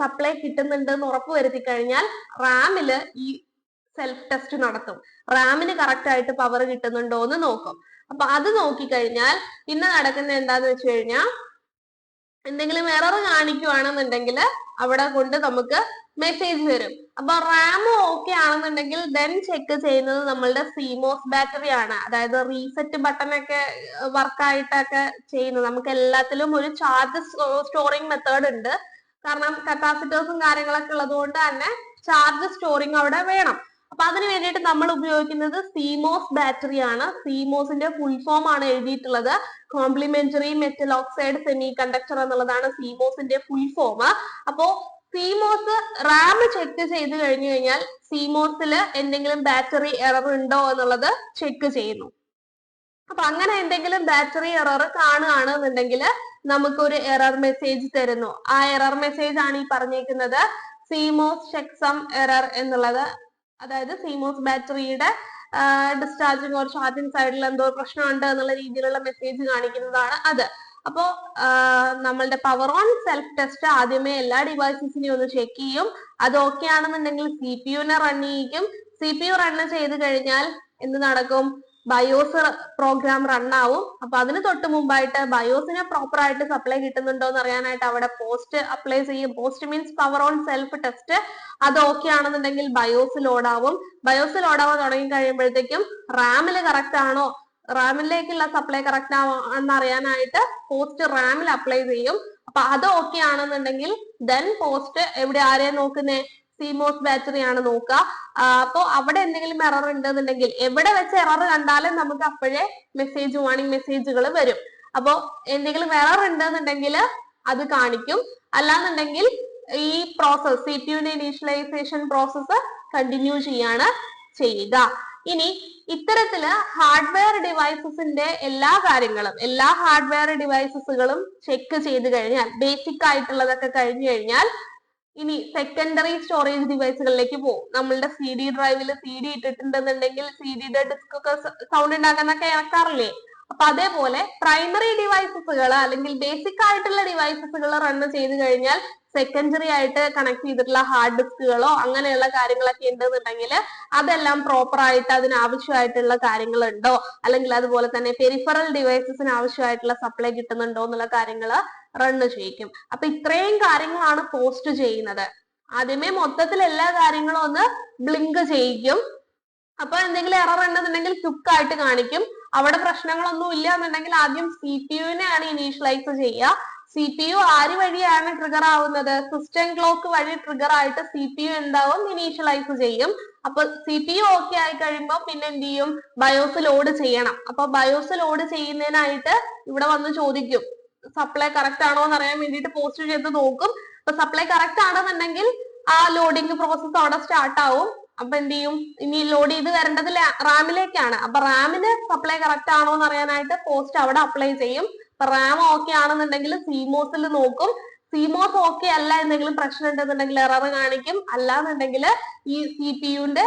സപ്ലൈ കിട്ടുന്നുണ്ട് എന്ന് ഉറപ്പ് വരുത്തി കഴിഞ്ഞാൽ റാമിൽ ഈ സെൽഫ് ടെസ്റ്റ് നടത്തും. റാമിന് കറക്റ്റ് ആയിട്ട് പവർ കിട്ടുന്നുണ്ടോ എന്ന് നോക്കും. അപ്പൊ അത് നോക്കിക്കഴിഞ്ഞാൽ പിന്നെ നടക്കുന്ന എന്താന്ന് വെച്ച് കഴിഞ്ഞാൽ എന്തെങ്കിലും എറർ കാണിക്കുവാണെന്നുണ്ടെങ്കിൽ അവിടെ കൊണ്ട് നമുക്ക് മെസ്സേജ് വരും. അപ്പൊ റാം ഓക്കെ ആണെന്നുണ്ടെങ്കിൽ ദെൻ ചെക്ക് ചെയ്യുന്നത് നമ്മളുടെ സിമോസ് ബാറ്ററി ആണ്. അതായത് റീസെറ്റ് ബട്ടൺ ഒക്കെ വർക്ക് ആയിട്ടൊക്കെ ചെയ്യുന്നത്. നമുക്ക് എല്ലാത്തിലും ഒരു ചാർജ് സ്റ്റോറിങ് മെത്തേഡ് ഉണ്ട്. കാരണം കപ്പാസിറ്റേഴ്സും കാര്യങ്ങളൊക്കെ ഉള്ളത് കൊണ്ട് തന്നെ ചാർജ് സ്റ്റോറിങ് അവിടെ വേണം. അപ്പൊ അതിന് വേണ്ടിയിട്ട് നമ്മൾ ഉപയോഗിക്കുന്നത് സീമോസ് ബാറ്ററി ആണ്. സീമോസിന്റെ ഫുൾ ഫോം ആണ് എഴുതിയിട്ടുള്ളത്. Complementary metal oxide semiconductor എന്നുള്ളതാണ് സീമോസിന്റെ ഫുൾ ഫോം അപ്പോ സീമോസ് റാം ചെക്ക് ചെയ്ത് കഴിഞ്ഞു കഴിഞ്ഞാൽ സീമോസിൽ എന്തെങ്കിലും ബാറ്ററി എറർ ഉണ്ടോ എന്നുള്ളത് ചെക്ക് ചെയ്യുന്നു. അപ്പൊ അങ്ങനെ എന്തെങ്കിലും ബാറ്ററി എറർ കാണുകയാണെന്നുണ്ടെങ്കിൽ നമുക്ക് ഒരു എറർ മെസ്സേജ് തരുന്നു. ആ എറർ മെസ്സേജ് ആണ് ഈ പറഞ്ഞേക്കുന്നത് സിമോസ് ചെക്സം എറർ എന്നുള്ളത് അതായത് സീമോസ് ബാറ്ററിയുടെ ഡിസ്ചാർജിങ് ഓർ ചാർജിങ് സൈഡിൽ എന്തോ പ്രശ്നമുണ്ട് എന്നുള്ള രീതിയിലുള്ള മെസ്സേജ് കാണിക്കുന്നതാണ് അത്. അപ്പോ നമ്മളുടെ പവർ ഓൺ സെൽഫ് ടെസ്റ്റ് ആദ്യമേ എല്ലാ ഡിവൈസസിനെയും ഒന്ന് ചെക്ക് ചെയ്യും. അത് ഓക്കെ ആണെന്നുണ്ടെങ്കിൽ സി പി യുനെ റൺ ചെയ്യിക്കും. സി പി യു റൺ ചെയ്ത് കഴിഞ്ഞാൽ എന്ത് നടക്കും? ബയോസ് പ്രോഗ്രാം റൺ ആവും. അപ്പൊ അതിന് തൊട്ട് മുമ്പായിട്ട് ബയോസിന് പ്രോപ്പർ ആയിട്ട് സപ്ലൈ കിട്ടുന്നുണ്ടോ എന്ന് അറിയാനായിട്ട് അവിടെ പോസ്റ്റ് അപ്ലൈ ചെയ്യും. POST means power on self test അത് ഓക്കെ ആണെന്നുണ്ടെങ്കിൽ ബയോസ് ലോഡ് ആവും. ബയോസ് ലോഡ് ആവാൻ തുടങ്ങി കഴിയുമ്പോഴത്തേക്കും റാമിൽ കറക്റ്റ് ആണോ? റാമിലേക്കുള്ള സപ്ലൈ കറക്റ്റ് ആവോ എന്നറിയാനായിട്ട് പോസ്റ്റ് റാമിൽ അപ്ലൈ ചെയ്യും. അപ്പൊ അത് ഓക്കെ ആണെന്നുണ്ടെങ്കിൽ ദെൻ പോസ്റ്റ് എവിടെ ആരെയാ നോക്കുന്നേ? സിമോസ് ബാറ്ററി ആണ് നോക്കുക. അപ്പൊ അവിടെ എന്തെങ്കിലും എറർ ഉണ്ടെന്നുണ്ടെങ്കിൽ എവിടെ വെച്ച് എറർ കണ്ടാലും നമുക്ക് അപ്പോഴേ മെസ്സേജ് വാണിംഗ് മെസ്സേജുകൾ വരും. അപ്പോൾ എന്തെങ്കിലും എറർ ഉണ്ടെന്നുണ്ടെങ്കിൽ അത് കാണിക്കും. അല്ലാന്നുണ്ടെങ്കിൽ ഈ പ്രോസസ് സി പി യുടെ ഇനീഷ്യലൈസേഷൻ പ്രോസസ്സ് കണ്ടിന്യൂ ചെയ്യാണ് ചെയ്യുക. ഇനി ഇത്തരത്തിൽ ഹാർഡ്വെയർ ഡിവൈസസിന്റെ എല്ലാ കാര്യങ്ങളും എല്ലാ ഹാർഡ്വെയർ ഡിവൈസസുകളും ചെക്ക് ചെയ്ത് കഴിഞ്ഞാൽ ബേസിക് ആയിട്ടുള്ളതൊക്കെ കഴിഞ്ഞു കഴിഞ്ഞാൽ ഇനി സെക്കൻഡറി സ്റ്റോറേജ് ഡിവൈസുകളിലേക്ക് പോകും. നമ്മളുടെ സി ഡി ഡ്രൈവിൽ സി ഡി ഇട്ടിട്ടുണ്ടെന്നുണ്ടെങ്കിൽ സി ഡിയുടെ ഡിസ്ക് ഒക്കെ സൗണ്ട് ഉണ്ടാക്കുന്നൊക്കെ ഇറക്കാറില്ലേ? അപ്പൊ അതേപോലെ പ്രൈമറി ഡിവൈസസുകൾ അല്ലെങ്കിൽ ബേസിക് ആയിട്ടുള്ള ഡിവൈസസുകൾ റൺ ചെയ്ത് കഴിഞ്ഞാൽ സെക്കൻഡറി ആയിട്ട് കണക്ട് ചെയ്തിട്ടുള്ള ഹാർഡ് ഡിസ്കുകളോ അങ്ങനെയുള്ള കാര്യങ്ങളൊക്കെ ഉണ്ടെന്നുണ്ടെങ്കിൽ അതെല്ലാം പ്രോപ്പർ ആയിട്ട് അതിന് ആവശ്യമായിട്ടുള്ള കാര്യങ്ങൾ ഉണ്ടോ അല്ലെങ്കിൽ അതുപോലെ തന്നെ പെരിഫറൽ ഡിവൈസസിന് ആവശ്യമായിട്ടുള്ള സപ്ലൈ കിട്ടുന്നുണ്ടോ എന്നുള്ള കാര്യങ്ങൾ റണ്ണ് ചെയ്യിക്കും. അപ്പൊ ഇത്രയും കാര്യങ്ങളാണ് പോസ്റ്റ് ചെയ്യുന്നത്. ആദ്യമേ മൊത്തത്തിൽ എല്ലാ കാര്യങ്ങളും ഒന്ന് ബ്ലിങ്ക് ചെയ്യിക്കും. അപ്പൊ എന്തെങ്കിലും എറർ ഉണ്ടെന്നുണ്ടെങ്കിൽ ക്വിക്ക് ആയിട്ട് കാണിക്കും. അവിടെ പ്രശ്നങ്ങളൊന്നും ഇല്ല എന്നുണ്ടെങ്കിൽ ആദ്യം സി പി യുവിനെയാണ് ഇനീഷ്യലൈസ് ചെയ്യുക. സി പി യു ആര് വഴിയാണ് ട്രിഗർ ആവുന്നത്? സിസ്റ്റം ക്ലോക്ക് വഴി ട്രിഗർ ആയിട്ട് സി പി യു എന്താവും? ഇനീഷ്യലൈസ് ചെയ്യും. അപ്പൊ സി പി യു ഓക്കെ ആയി കഴിയുമ്പോൾ പിന്നെ എന്ത് ചെയ്യും? ബയോസ് ലോഡ് ചെയ്യണം. അപ്പൊ ബയോസ് ലോഡ് ചെയ്യുന്നതിനായിട്ട് ഇവിടെ വന്ന് ചോദിക്കും. സപ്ലൈ കറക്റ്റ് ആണോ എന്ന് അറിയാൻ വേണ്ടിയിട്ട് പോസ്റ്റ് ചെയ്ത് നോക്കും. അപ്പൊ സപ്ലൈ കറക്റ്റ് ആണെന്നുണ്ടെങ്കിൽ ആ ലോഡിംഗ് പ്രോസസ് അവിടെ സ്റ്റാർട്ട് ആവും. അപ്പൊ എന്ത് ചെയ്യും? ഇനി ലോഡ് ചെയ്ത് വരേണ്ടത് റാമിലേക്കാണ് അപ്പൊ റാമിന് സപ്ലൈ കറക്റ്റ് ആണോ എന്ന് അറിയാനായിട്ട് പോസ്റ്റ് അവിടെ അപ്ലൈ ചെയ്യും. റാം ഓക്കെ ആണെന്നുണ്ടെങ്കിൽ സിമോസിൽ നോക്കും. സിമോസ് ഓക്കെ അല്ല എന്തെങ്കിലും പ്രശ്നം ഉണ്ടെന്നുണ്ടെങ്കിൽ എറർ കാണിക്കും. അല്ലാന്നുണ്ടെങ്കിൽ ഈ സി പി യുന്റെ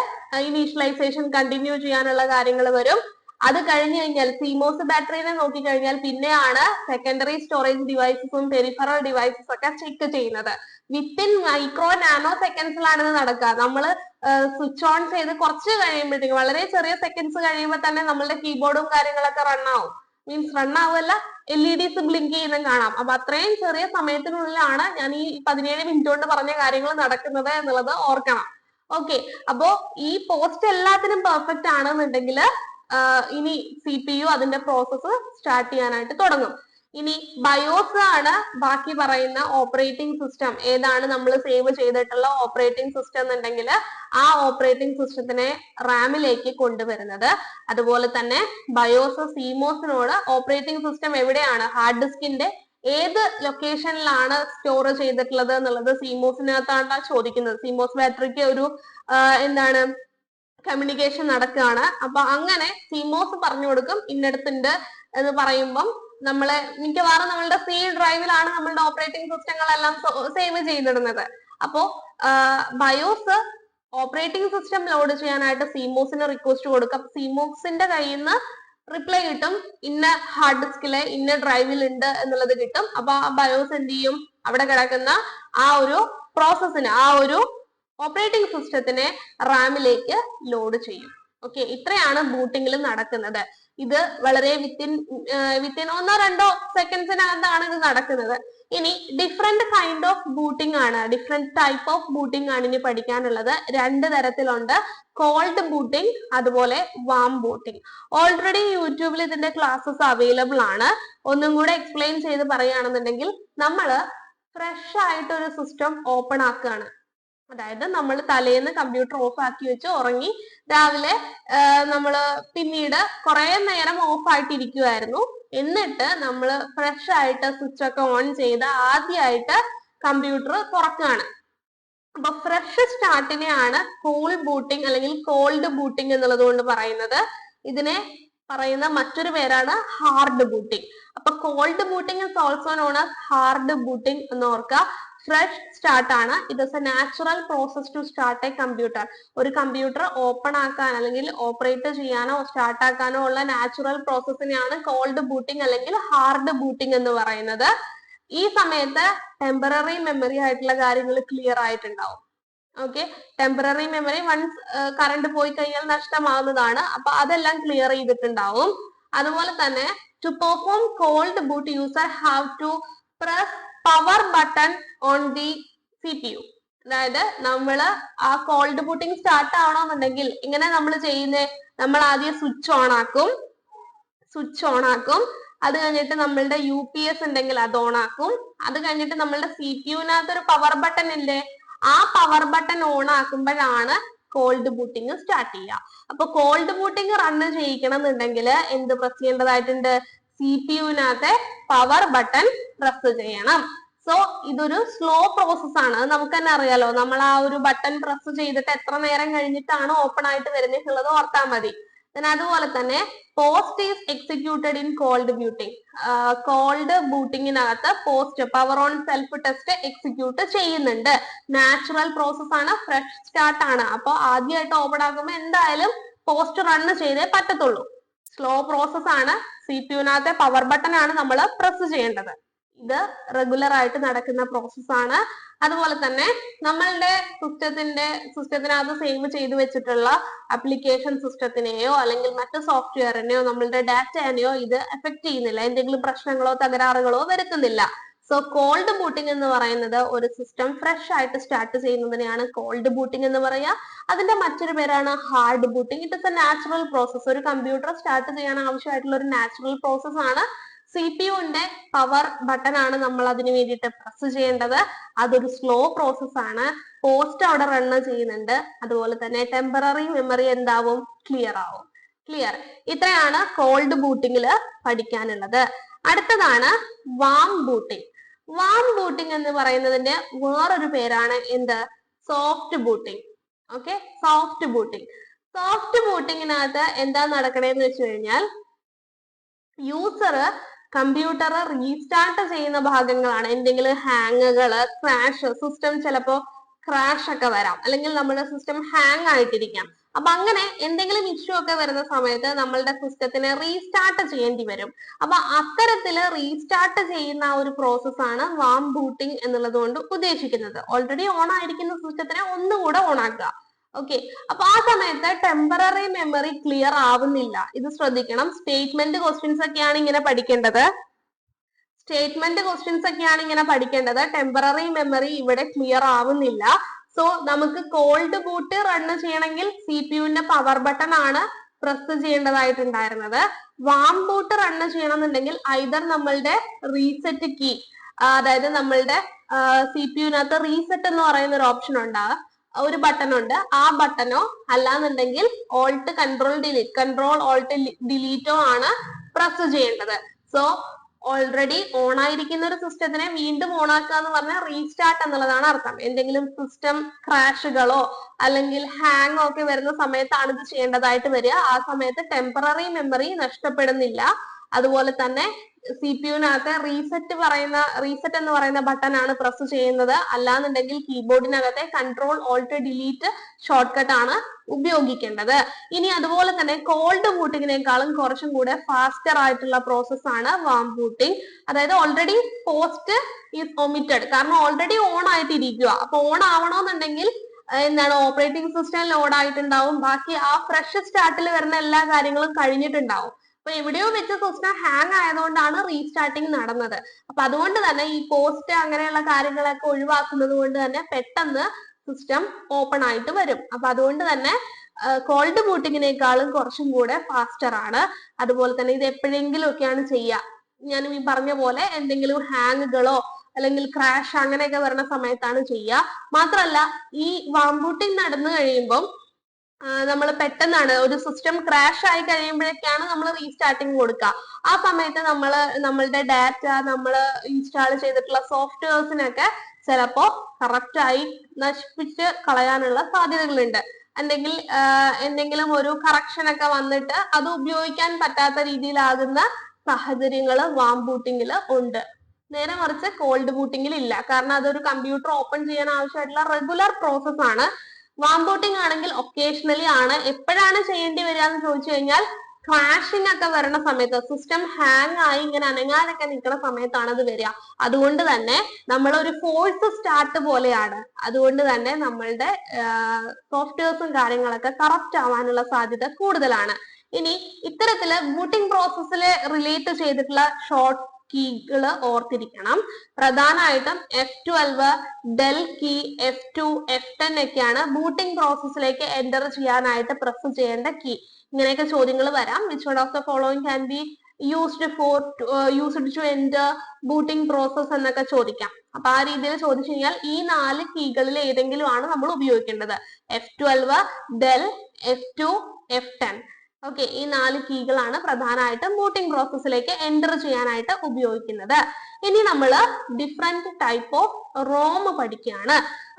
ഇനീഷ്യലൈസേഷൻ കണ്ടിന്യൂ ചെയ്യാനുള്ള കാര്യങ്ങൾ വരും. അത് കഴിഞ്ഞു കഴിഞ്ഞാൽ സിമോസ് ബാറ്ററിനെ നോക്കി കഴിഞ്ഞാൽ പിന്നെയാണ് സെക്കൻഡറി സ്റ്റോറേജ് ഡിവൈസസും പെരിഫറൽ ഡിവൈസസ് ഒക്കെ ചെക്ക് ചെയ്യുന്നത്. വിത്തിൻ മൈക്രോ നാനോ സെക്കൻഡ്സിലാണ് ഇത് നടക്കുക. നമ്മൾ സ്വിച്ച് ഓൺ ചെയ്ത് കുറച്ച് കഴിയുമ്പോഴത്തേക്കും വളരെ ചെറിയ സെക്കൻഡ്സ് കഴിയുമ്പോൾ തന്നെ നമ്മളുടെ കീബോർഡും കാര്യങ്ങളൊക്കെ റൺ ആവും. മീൻസ് റൺ ആവുമല്ല എൽ ഇ ഡിസ് ബ്ലിങ്ക് ചെയ്യുന്നതും കാണാം. അപ്പൊ അത്രയും ചെറിയ സമയത്തിനുള്ളിലാണ് ഞാൻ ഈ പതിനേഴ് മിനിറ്റ് കൊണ്ട് പറഞ്ഞ കാര്യങ്ങൾ നടക്കുന്നത് എന്നുള്ളത് ഓർക്കണം. ഓക്കെ അപ്പോ ഈ പോസ്റ്റ് എല്ലാത്തിനും പെർഫെക്റ്റ് ആണെന്നുണ്ടെങ്കിൽ ഇനി സി പി യു അതിന്റെ പ്രോസസ്സ് സ്റ്റാർട്ട് ചെയ്യാനായിട്ട് തുടങ്ങും. ഇനി ബയോസ് ആണ് ബാക്കി പറയുന്ന ഓപ്പറേറ്റിംഗ് സിസ്റ്റം ഏതാണ് നമ്മൾ സേവ് ചെയ്തിട്ടുള്ള ഓപ്പറേറ്റിംഗ് സിസ്റ്റം എന്നുണ്ടെങ്കിൽ ആ ഓപ്പറേറ്റിംഗ് സിസ്റ്റത്തിനെ റാമിലേക്ക് കൊണ്ടുവരുന്നത്. അതുപോലെ തന്നെ ബയോസ് സീമോസിനോട് ഓപ്പറേറ്റിംഗ് സിസ്റ്റം എവിടെയാണ്? ഹാർഡ് ഡിസ്കിന്റെ ഏത് ലൊക്കേഷനിലാണ് സ്റ്റോർ ചെയ്തിട്ടുള്ളത് എന്നുള്ളത് സീമോസിനകത്താണ് ചോദിക്കുന്നത്. സീമോസ് ബാറ്ററിക്ക് ഒരു എന്താണ് കമ്മ്യൂണിക്കേഷൻ നടക്കുകയാണ്. അപ്പൊ അങ്ങനെ സീമോസ് പറഞ്ഞു കൊടുക്കും. ഇന്നടത്തുണ്ട് എന്ന് പറയുമ്പം നമ്മളെ മിക്കവാറും നമ്മളുടെ സി ഡ്രൈവിലാണ് നമ്മളുടെ ഓപ്പറേറ്റിംഗ് സിസ്റ്റങ്ങളെല്ലാം സേവ് ചെയ്തിടുന്നത്. അപ്പോ ബയോസ് ഓപ്പറേറ്റിംഗ് സിസ്റ്റം ലോഡ് ചെയ്യാനായിട്ട് സിമോസിന് റിക്വസ്റ്റ് കൊടുക്കാം. സിമോസിന്റെ കയ്യിൽ നിന്ന് റിപ്ലൈ കിട്ടും. ഇന്ന ഹാർഡ് ഡിസ്കിലെ ഇന്ന ഡ്രൈവിൽ ഉണ്ട് എന്നുള്ളത് കിട്ടും. അപ്പൊ ആ ബയോസ് എന്ത് ചെയ്യും? അവിടെ കിടക്കുന്ന ആ ഒരു പ്രോസസ്സിന് ആ ഒരു ഓപ്പറേറ്റിംഗ് സിസ്റ്റത്തിനെ റാമിലേക്ക് ലോഡ് ചെയ്യും. ഓക്കെ ഇത്രയാണ് ബൂട്ടിങ്ങിൽ നടക്കുന്നത്. ഇത് വളരെ വിത്തിൻ വിത്തിൻ ഒന്നോ രണ്ടോ സെക്കൻഡ്സിനകത്താണ് ഇത് നടക്കുന്നത്. ഇനി ഡിഫറെന്റ് കൈൻഡ് ഓഫ് ബൂട്ടിംഗ് ആണ്. ഡിഫറെന്റ് ടൈപ്പ് ഓഫ് ബൂട്ടിംഗ് ആണ് ഇനി പഠിക്കാനുള്ളത്. രണ്ട് തരത്തിലുണ്ട്. കോൾഡ് ബൂട്ടിംഗ് അതുപോലെ വാം ബൂട്ടിംഗ് ഓൾറെഡി യൂട്യൂബിൽ ഇതിന്റെ ക്ലാസ്സസ് അവൈലബിൾ ആണ്. ഒന്നും കൂടെ എക്സ്പ്ലെയിൻ ചെയ്ത് പറയുകയാണെന്നുണ്ടെങ്കിൽ നമ്മൾ ഫ്രഷ് ആയിട്ട് ഒരു സിസ്റ്റം ഓപ്പൺ ആക്കുകയാണ്. അതായത് നമ്മൾ തലേന്ന് കമ്പ്യൂട്ടർ ഓഫ് ആക്കി വെച്ച് ഉറങ്ങി രാവിലെ നമ്മൾ പിന്നീട് കുറെ നേരം ഓഫ് ആയിട്ടിരിക്കുമായിരുന്നു എന്നിട്ട് നമ്മൾ ഫ്രഷ് ആയിട്ട് സ്വിച്ച് ഒക്കെ ഓൺ ചെയ്ത് ആദ്യമായിട്ട് കമ്പ്യൂട്ടർ തുറക്കുകയാണ് അപ്പൊ ഫ്രഷ് സ്റ്റാർട്ടിനെയാണ് കൂൾ ബൂട്ടിംഗ് അല്ലെങ്കിൽ കോൾഡ് ബൂട്ടിംഗ് എന്നുള്ളത് കൊണ്ട് പറയുന്നത്. ഇതിനെ പറയുന്ന മറ്റൊരു പേരാണ് ഹാർഡ് ബൂട്ടിംഗ് അപ്പൊ cold booting is also known as hard booting എന്ന് ഓർക്കുക ഫ്രഷ് സ്റ്റാർട്ട് ആണ്. It a natural process to start a computer ഒരു കമ്പ്യൂട്ടർ ഓപ്പൺ ആക്കാൻ അല്ലെങ്കിൽ ഓപ്പറേറ്റ് ചെയ്യാനോ സ്റ്റാർട്ട് ആക്കാനോ ഉള്ള നാച്ചുറൽ പ്രോസസ്സിനെയാണ് കോൾഡ് ബൂട്ടിംഗ് അല്ലെങ്കിൽ ഹാർഡ് ബൂട്ടിംഗ് എന്ന് പറയുന്നത്. ഈ സമയത്ത് ടെമ്പററി മെമ്മറി ആയിട്ടുള്ള കാര്യങ്ങൾ ക്ലിയർ ആയിട്ടുണ്ടാവും. Okay temporary memory once current പോയി കഴിഞ്ഞാൽ നഷ്ടമാവുന്നതാണ്. അപ്പൊ അതെല്ലാം ക്ലിയർ ചെയ്തിട്ടുണ്ടാവും. അതുപോലെ തന്നെ to perform cold boot user have to press power button on the C P U അതായത് നമ്മൾ ആ കോൾഡ് ബൂട്ടിംഗ് സ്റ്റാർട്ട് ആവണമെന്നുണ്ടെങ്കിൽ ഇങ്ങനെ നമ്മൾ ചെയ്യുന്നത് നമ്മൾ ആദ്യം സ്വിച്ച് ഓൺ ആക്കും. സ്വിച്ച് ഓൺ ആക്കും. അത് കഴിഞ്ഞിട്ട് നമ്മളുടെ യു പി എസ് ഉണ്ടെങ്കിൽ അത് ഓൺ ആക്കും. അത് കഴിഞ്ഞിട്ട് നമ്മളുടെ സി പി യുവിനകത്ത് ഒരു പവർ ബട്ടൺ ഇല്ലേ ആ പവർ ബട്ടൺ ഓൺ ആക്കുമ്പോഴാണ് കോൾഡ് ബൂട്ടിങ് സ്റ്റാർട്ട് ചെയ്യുക. അപ്പൊ കോൾഡ് ബൂട്ടിങ് റൺ ചെയ്യിക്കണം എന്നുണ്ടെങ്കിൽ എന്ത് പ്രസ് ചെയ്യേണ്ടതായിട്ടുണ്ട്? സി പി യുവിനകത്തെ പവർ ബട്ടൺ പ്രസ് ചെയ്യണം. സോ ഇതൊരു സ്ലോ പ്രോസസ് ആണ്. നമുക്ക് തന്നെ അറിയാലോ. നമ്മൾ ആ ഒരു ബട്ടൺ പ്രസ് ചെയ്തിട്ട് എത്ര നേരം കഴിഞ്ഞിട്ടാണ് ഓപ്പൺ ആയിട്ട് വരുന്നത് ഓർത്താൽ മതി. അതുപോലെ തന്നെ POST is executed in cold booting cold ബൂട്ടിങ്ങിനകത്ത് POST power on self test execute ചെയ്യുന്നുണ്ട്. നാച്ചുറൽ പ്രോസസ് ആണ് ഫ്രഷ് സ്റ്റാർട്ട് ആണ്. അപ്പൊ ആദ്യമായിട്ട് ഓപ്പൺ ആക്കുമ്പോൾ എന്തായാലും പോസ്റ്റ് റൺ ചെയ്തേ പറ്റത്തുള്ളൂ. സ്ലോ പ്രോസസ് ആണ്. സി പി യുനകത്തെ പവർ ബട്ടൺ ആണ് നമ്മൾ പ്രസ് ചെയ്യേണ്ടത്. ഇത് റെഗുലർ ആയിട്ട് നടക്കുന്ന പ്രോസസ് ആണ്. അതുപോലെ തന്നെ നമ്മളുടെ സിസ്റ്റത്തിന്റെ സിസ്റ്റത്തിനകത്ത് സേവ് ചെയ്ത് വെച്ചിട്ടുള്ള അപ്ലിക്കേഷൻ സിസ്റ്റത്തിനെയോ അല്ലെങ്കിൽ മറ്റു സോഫ്റ്റ്വെയറിനെയോ നമ്മളുടെ ഡാറ്റേനെയോ ഇത് എഫക്ട് ചെയ്യുന്നില്ല. എന്തെങ്കിലും പ്രശ്നങ്ങളോ തകരാറുകളോ വരുത്തുന്നില്ല. സോ കോൾഡ് ബൂട്ടിംഗ് എന്ന് പറയുന്നത് ഒരു സിസ്റ്റം ഫ്രഷ് ആയിട്ട് സ്റ്റാർട്ട് ചെയ്യുന്നതിനെയാണ് കോൾഡ് ബൂട്ടിംഗ് എന്ന് പറയുക. അതിന്റെ മറ്റൊരു പേരാണ് hard booting it is a natural process ഒരു കമ്പ്യൂട്ടർ സ്റ്റാർട്ട് ചെയ്യാൻ ആവശ്യമായിട്ടുള്ള ഒരു നാച്ചുറൽ പ്രോസസ് ആണ്. സി പി യുവിന്റെ പവർ ബട്ടൺ ആണ് നമ്മൾ അതിന് വേണ്ടിയിട്ട് പ്രസ് ചെയ്യേണ്ടത്. അതൊരു സ്ലോ പ്രോസസ് ആണ്. പോസ്റ്റ് അവിടെ റൺ ചെയ്യുന്നുണ്ട്. അതുപോലെ തന്നെ ടെമ്പററി മെമ്മറി എന്താവും? ക്ലിയർ ആവും. ക്ലിയർ ഇത്രയാണ് കോൾഡ് ബൂട്ടിങ്ങിൽ പഠിക്കാനുള്ളത്. അടുത്തതാണ് വാം ബൂട്ടിംഗ് വാം ബൂട്ടിംഗ് എന്ന് പറയുന്നതിന്റെ വേറൊരു പേരാണ് എന്ത്? Soft booting okay soft booting soft ബൂട്ടിങ്ങിനകത്ത് എന്താ നടക്കണേന്ന് വെച്ച് കഴിഞ്ഞാൽ യൂസർ കമ്പ്യൂട്ടർ റീസ്റ്റാർട്ട് ചെയ്യുന്ന ഭാഗങ്ങളാണ്. എന്തെങ്കിലും ഹാങ്ങുകൾ ക്രാഷ് സിസ്റ്റം ചിലപ്പോ ക്രാഷ് ഒക്കെ വരാം. അല്ലെങ്കിൽ നമ്മുടെ സിസ്റ്റം ഹാങ് ആയിട്ടിരിക്കാം. അപ്പൊ അങ്ങനെ എന്തെങ്കിലും ഇഷ്യൂ ഒക്കെ വരുന്ന സമയത്ത് നമ്മളുടെ സിസ്റ്റത്തിനെ റീസ്റ്റാർട്ട് ചെയ്യേണ്ടി വരും. അപ്പൊ അത്തരത്തിൽ റീസ്റ്റാർട്ട് ചെയ്യുന്ന ഒരു പ്രോസസ് ആണ് വാം ബൂട്ടിംഗ് എന്നുള്ളത് കൊണ്ട് ഉദ്ദേശിക്കുന്നത്. ഓൾറെഡി ഓൺ ആയിരിക്കുന്ന സിസ്റ്റത്തിനെ ഒന്നുകൂടെ ഓൺ ആക്കുക. ഓക്കെ അപ്പൊ ആ സമയത്ത് ടെമ്പററി മെമ്മറി ക്ലിയർ ആവുന്നില്ല. ഇത് ശ്രദ്ധിക്കണം. സ്റ്റേറ്റ്മെന്റ് ക്വസ്റ്റ്യൻസ് ഒക്കെയാണ് ഇങ്ങനെ പഠിക്കേണ്ടത്. സ്റ്റേറ്റ്മെന്റ് ക്വസ്റ്റ്യൻസ് ഒക്കെയാണ് ഇങ്ങനെ പഠിക്കേണ്ടത്. ടെമ്പററി മെമ്മറി ഇവിടെ ക്ലിയർ ആവുന്നില്ല. സോ നമുക്ക് കോൾഡ് ബൂട്ട് റൺ ചെയ്യണമെങ്കിൽ സി പി യുവിന്റെ പവർ ബട്ടൺ ആണ് പ്രസ് ചെയ്യേണ്ടതായിട്ടുണ്ടായിരുന്നത്. വാം ബൂട്ട് റൺ ചെയ്യണമെന്നുണ്ടെങ്കിൽ ഐദർ നമ്മളുടെ റീസെറ്റ് കീ അതായത് നമ്മളുടെ സി പി യുവിനകത്ത് റീസെറ്റ് എന്ന് പറയുന്ന ഒരു ഓപ്ഷൻ ഉണ്ടാകും ഒരു ബട്ടൺ ഉണ്ട്. ആ ബട്ടണോ അല്ലാന്നുണ്ടെങ്കിൽ alt control delete control alt ഡിലീറ്റോ ആണ് പ്രസ് ചെയ്യേണ്ടത്. സോ ഓൾറെഡി ഓൺ ആയിരിക്കുന്ന ഒരു സിസ്റ്റത്തിനെ വീണ്ടും ഓൺ ആക്കുക എന്ന് പറഞ്ഞാൽ റീസ്റ്റാർട്ട് എന്നുള്ളതാണ് അർത്ഥം. എന്തെങ്കിലും സിസ്റ്റം ക്രാഷുകളോ അല്ലെങ്കിൽ ഹാങ് ഒക്കെ വരുന്ന സമയത്താണ് ഇത് ചെയ്യേണ്ടതായിട്ട് വരിക. ആ സമയത്ത് ടെമ്പററി മെമ്മറി നഷ്ടപ്പെടുന്നില്ല. അതുപോലെ തന്നെ സി പി യുവിനകത്ത് റീസെറ്റ് പറയുന്ന റീസെറ്റ് എന്ന് പറയുന്ന ബട്ടൺ ആണ് പ്രസ് ചെയ്യുന്നത്. അല്ലാന്നുണ്ടെങ്കിൽ കീബോർഡിനകത്തെ control alt delete shortcut ആണ് ഉപയോഗിക്കേണ്ടത്. ഇനി അതുപോലെ തന്നെ കോൾഡ് ബൂട്ടിങ്ങിനേക്കാളും കുറച്ചും കൂടെ ഫാസ്റ്റർ ആയിട്ടുള്ള പ്രോസസ് ആണ് വാം ബൂട്ടിംഗ് അതായത് ഓൾറെഡി പോസ്റ്റ് ഈസ് ഒമിറ്റഡ് കാരണം ഓൾറെഡി ഓൺ ആയിട്ടിരിക്കുക അപ്പൊ ഓൺ ആവണമെന്നുണ്ടെങ്കിൽ എന്താണ് ഓപ്പറേറ്റിംഗ് സിസ്റ്റം ലോഡ് ആയിട്ടുണ്ടാവും. ബാക്കി ആ ഫ്രഷ് സ്റ്റാർട്ടിൽ വരുന്ന എല്ലാ കാര്യങ്ങളും കഴിഞ്ഞിട്ടുണ്ടാവും. അപ്പൊ എവിടെയോ വെച്ച് സിസ്റ്റം ഹാങ് ആയതുകൊണ്ടാണ് റീസ്റ്റാർട്ടിങ് നടന്നത്. അപ്പൊ അതുകൊണ്ട് തന്നെ ഈ പോസ്റ്റ് അങ്ങനെയുള്ള കാര്യങ്ങളൊക്കെ ഒഴിവാക്കുന്നത് കൊണ്ട് തന്നെ പെട്ടെന്ന് സിസ്റ്റം ഓപ്പൺ ആയിട്ട് വരും. അപ്പൊ അതുകൊണ്ട് തന്നെ കോൾഡ് ബൂട്ടിങ്ങിനേക്കാളും കുറച്ചും കൂടെ ഫാസ്റ്റർ ആണ്. അതുപോലെ തന്നെ ഇത് എപ്പോഴെങ്കിലും ഒക്കെയാണ് ചെയ്യുക. ഞാൻ ഈ പറഞ്ഞ പോലെ എന്തെങ്കിലും ഹാങ്ങുകളോ അല്ലെങ്കിൽ ക്രാഷ് അങ്ങനെയൊക്കെ വരുന്ന സമയത്താണ് ചെയ്യുക. മാത്രമല്ല ഈ വാംബൂട്ടിങ് നടന്നു കഴിയുമ്പം നമ്മൾ പെട്ടെന്നാണ് ഒരു സിസ്റ്റം ക്രാഷ് ആയി കഴിയുമ്പോഴേക്കാണ് നമ്മൾ റീസ്റ്റാർട്ടിങ് കൊടുക്കുക ആ സമയത്ത് നമ്മൾ നമ്മളുടെ ഡാറ്റ നമ്മൾ ഇൻസ്റ്റാൾ ചെയ്തിട്ടുള്ള സോഫ്റ്റ്വെയർസിനൊക്കെ ചിലപ്പോ കറക്റ്റ് ആയി നശിപ്പിച്ച് കളയാനുള്ള സാധ്യതകളുണ്ട്. അല്ലെങ്കിൽ എന്തെങ്കിലും ഒരു കറക്ഷൻ ഒക്കെ വന്നിട്ട് അത് ഉപയോഗിക്കാൻ പറ്റാത്ത രീതിയിലാകുന്ന സാഹചര്യങ്ങൾ വാം ബൂട്ടിങ്ങിൽ ഉണ്ട്. നേരെ മറിച്ച് കോൾഡ് ബൂട്ടിങ്ങിൽ ഇല്ല. കാരണം അതൊരു കമ്പ്യൂട്ടർ ഓപ്പൺ ചെയ്യാൻ ആവശ്യമായിട്ടുള്ള റെഗുലർ പ്രോസസ് ആണ്. വാം ബൂട്ടിംഗ് ആണെങ്കിൽ ഒക്കേഷണലി ആണ്. എപ്പോഴാണ് ചെയ്യേണ്ടി വരിക എന്ന് ചോദിച്ചു കഴിഞ്ഞാൽ ക്രാഷിംഗ് ഒക്കെ വരുന്ന സമയത്ത് സിസ്റ്റം ഹാങ് ആയി ഇങ്ങനെ അനങ്ങാനൊക്കെ നിൽക്കുന്ന സമയത്താണ് അത് വരിക. അതുകൊണ്ട് തന്നെ നമ്മൾ ഒരു ഫോഴ്സ് സ്റ്റാർട്ട് പോലെയാണ്. അതുകൊണ്ട് തന്നെ നമ്മളുടെ സോഫ്റ്റ്വെയർസും കാര്യങ്ങളൊക്കെ കറപ്റ്റ് ആവാനുള്ള സാധ്യത കൂടുതലാണ്. ഇനി ഇത്തരത്തിൽ ബൂട്ടിംഗ് പ്രോസസ്സിൽ റിലേറ്റ് ചെയ്തിട്ടുള്ള ഷോർട്ട് കീകൾ ഓർത്തിരിക്കണം. പ്രധാനമായിട്ടും F twelve del key F two F ten ഒക്കെയാണ് ബൂട്ടിംഗ് പ്രോസസ്സിലേക്ക് എന്റർ ചെയ്യാനായിട്ട് പ്രസ് ചെയ്യേണ്ട കീ ഇങ്ങനെയൊക്കെ ചോദ്യങ്ങൾ വരാം. Which one of the following can be used for used to enter booting process എന്നൊക്കെ ചോദിക്കാം. അപ്പൊ ആ രീതിയിൽ ചോദിച്ചു കഴിഞ്ഞാൽ ഈ നാല് കീകളിൽ ഏതെങ്കിലും ആണ് നമ്മൾ ഉപയോഗിക്കേണ്ടത്? F twelve del F two F ten okay ഈ നാല് കീകളാണ് പ്രധാനമായിട്ടും ബൂട്ടിംഗ് പ്രോസസ്സിലേക്ക് എന്റർ ചെയ്യാനായിട്ട് ഉപയോഗിക്കുന്നത്. ഇനി നമ്മൾ ഡിഫറെന്റ് ടൈപ്പ് ഓഫ് റോം പഠിക്കുകയാണ്.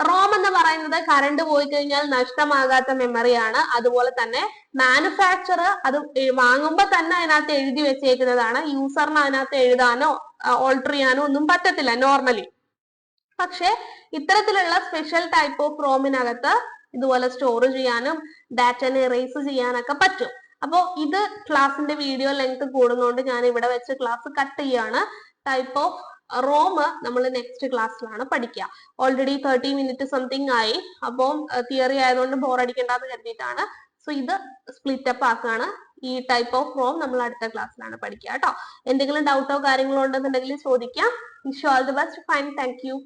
റോം എന്ന് പറയുന്നത് കറണ്ട് പോയി കഴിഞ്ഞാൽ നഷ്ടമാകാത്ത മെമ്മറിയാണ് അതുപോലെ തന്നെ മാനുഫാക്ചർ അത് വാങ്ങുമ്പോൾ തന്നെ അതിനകത്ത് എഴുതി വെച്ചേക്കുന്നതാണ്. യൂസറിന് അതിനകത്ത് എഴുതാനോ ഓൾട്ടർ ചെയ്യാനോ ഒന്നും പറ്റത്തില്ല നോർമലി പക്ഷെ ഇത്തരത്തിലുള്ള സ്പെഷ്യൽ ടൈപ്പ് ഓഫ് റോമിനകത്ത് ഇതുപോലെ സ്റ്റോർ ചെയ്യാനും ഡാറ്റനെ റേസ് ചെയ്യാനൊക്കെ പറ്റും. അപ്പോൾ ഇത് ക്ലാസ്സിന്റെ വീഡിയോ ലെങ്ത് കൂടുന്നതുകൊണ്ട് ഞാൻ ഇവിടെ വെച്ച് ക്ലാസ് കട്ട് ചെയ്യാണ്. ടൈപ്പ് ഓഫ് റോം നമ്മൾ നെക്സ്റ്റ് ക്ലാസ്സിലാണ് പഠിക്കുക ഓൾറെഡി തേർട്ടി മിനിറ്റ് സംതിങ് ആയി. അപ്പം തിയറി ആയതുകൊണ്ട് ബോർ അടിക്കേണ്ടെന്ന് കരുതിയിട്ടാണ്. സോ ഇത് സ്പ്ലിറ്റ് അപ്പ് ആക്കാണ്. ഈ ടൈപ്പ് ഓഫ് റോം നമ്മൾ അടുത്ത ക്ലാസ്സിലാണ് പഠിക്കുക കേട്ടോ. എന്തെങ്കിലും ഡൗട്ടോ കാര്യങ്ങളോ ഉണ്ടെന്നുണ്ടെങ്കിൽ ചോദിക്കാം. Wish all the best fine thank you